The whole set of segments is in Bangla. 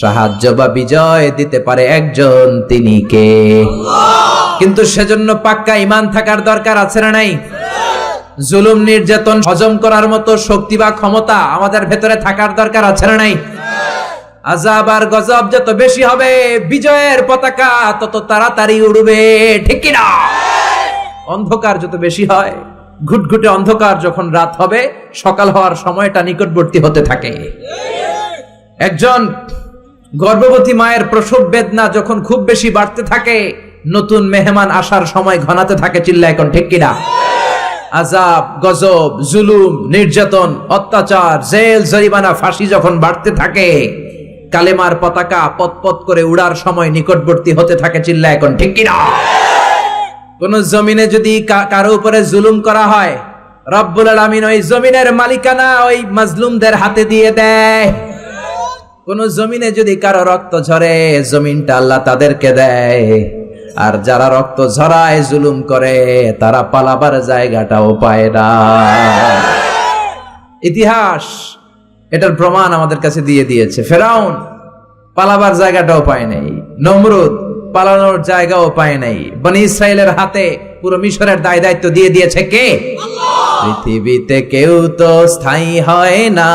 সাহায্য বা বিজয় দিতে পারে একজন, তিনি কে? কিন্তু সেজন্য পাক্কা ইমান থাকার দরকার আছে না নাই? জুলুম, নির্যাতন, হজম করার মতো শক্তি বা ক্ষমতা আমাদের ভেতরে থাকার দরকার আছে না নাই? আজাব আর গজব যত বেশি হবে, বিজয়ের পতাকা তত তাড়াতাড়ি উড়বে, ঠিক না? অন্ধকার যত বেশি হয়, ঘুটঘুটে অন্ধকার যখন রাত হবে, সকাল হওয়ার সময়টা নিকটবর্তী হতে থাকে। একজন গর্ভবতী মায়ের প্রসব বেদনা যখন খুব বেশি বাড়তে থাকে, নতুন মেহমান আসার সময় ঘনাতে থাকে চিল্লা, এখন ঠিক কিনা? আজাব গজব, জুলুম, নির্যাতন, অত্যাচার, জেল, জরিমানা, ফাঁসি যখন বাড়তে থাকে, কালেমার পতাকা পতপত করে উড়ার সময় নিকটবর্তী হতে থাকে চিল্লা, এখন ঠিক কিনা? কোন জমিনে যদি কারও উপরে জুলুম করা হয়, রব্বুল আলামিন ওই জমিনের মালিকানা ওই মাজলুমদের হাতে দিয়ে দেয়। কোন জমিনে যদি কারও রক্ত ঝরে জমিনটা আল্লাহ তাদেরকে দেয়। আর যারা রক্ত ঝরায় জুলুম করে তারা পালাবার জায়গাটাও পায় না। ইতিহাস এটার প্রমাণ আমাদের কাছে দিয়ে দিয়েছে। ফেরাউন পালাবার জায়গাটাও পায় নাই। নমরুদ পালানোর জায়গাও পায় নাই। বনি ইসরায়েলের হাতে পুরো মিশরের দায় দায়িত্ব দিয়ে দিয়েছে কে? পৃথিবীতে কেউ তো স্থায়ী হয় না।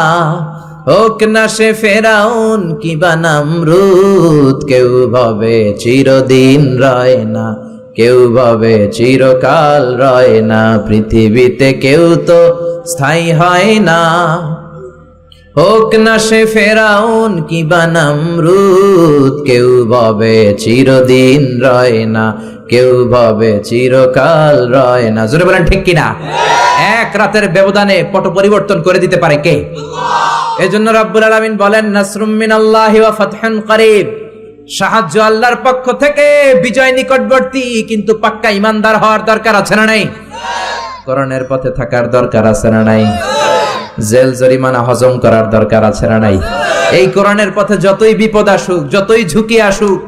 হোক না সে ফেরাউন কিবা নামরুদ, কেউ ভাবে চিরদিন রয় না, কেউ ভাবে চিরকাল রয় না, পৃথিবীতে কেউ তো স্থায়ী হয় না। হোক না সে ফেরাউন, কি বানামরুদ কেউ ভাবে চিরদিন রয় না, কেউ ভাবে চিরকাল রয় না। জোরে বলেন, ঠিক কিনা? এক রাতের ব্যবধানে পট পরিবর্তন করে দিতে পারে কে? এজন্য রাব্বুল আলামিন বলেন, নাসরুম মিনাল্লাহি ওয়া ফাতহুন করিব। সাহায্য আল্লাহর পক্ষ থেকে বিজয় নিকটবর্তী, কিন্তু পাক্কা ইমানদার হওয়ার দরকার আছে না নাই? করণের পথে থাকার দরকার আছে না নাই? জেল জরিমানা হজম করার দরকার আছে না নাই? এই কোরআনের পথে যতই বিপদ আসুক, যতই ঝুঁকি আসুক,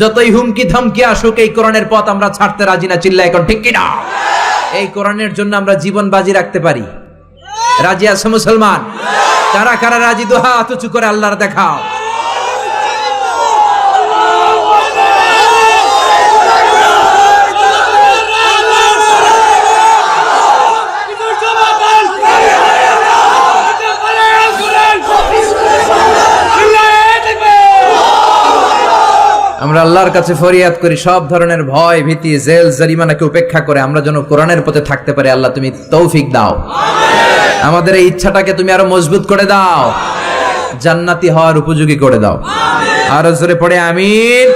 যতই হুমকি ধমকি আসুক, এই কোরআনের পথ আমরা ছাড়তে রাজি না চিল্লা এখন ঠিক কিনা? এই কোরআনের জন্য আমরা জীবন বাজি রাখতে পারি। রাজি আছে মুসলমান? কারা কারা রাজি দোহা উঁচু করে আল্লাহর দেখাও। আমরা আল্লাহর কাছে ফরিয়াদ করি, সব ধরনের ভয়, ভীতি, জেল, জরিমানাকে উপেক্ষা করে আমরা যেন কোরআনের পথে থাকতে পারি। আল্লাহ তুমি তৌফিক দাও। আমাদের এই ইচ্ছাটাকে তুমি আরও মজবুত করে দাও। জান্নাতি হওয়ার উপযোগী করে দাও। আরও জোরে পড়ে, আমিন।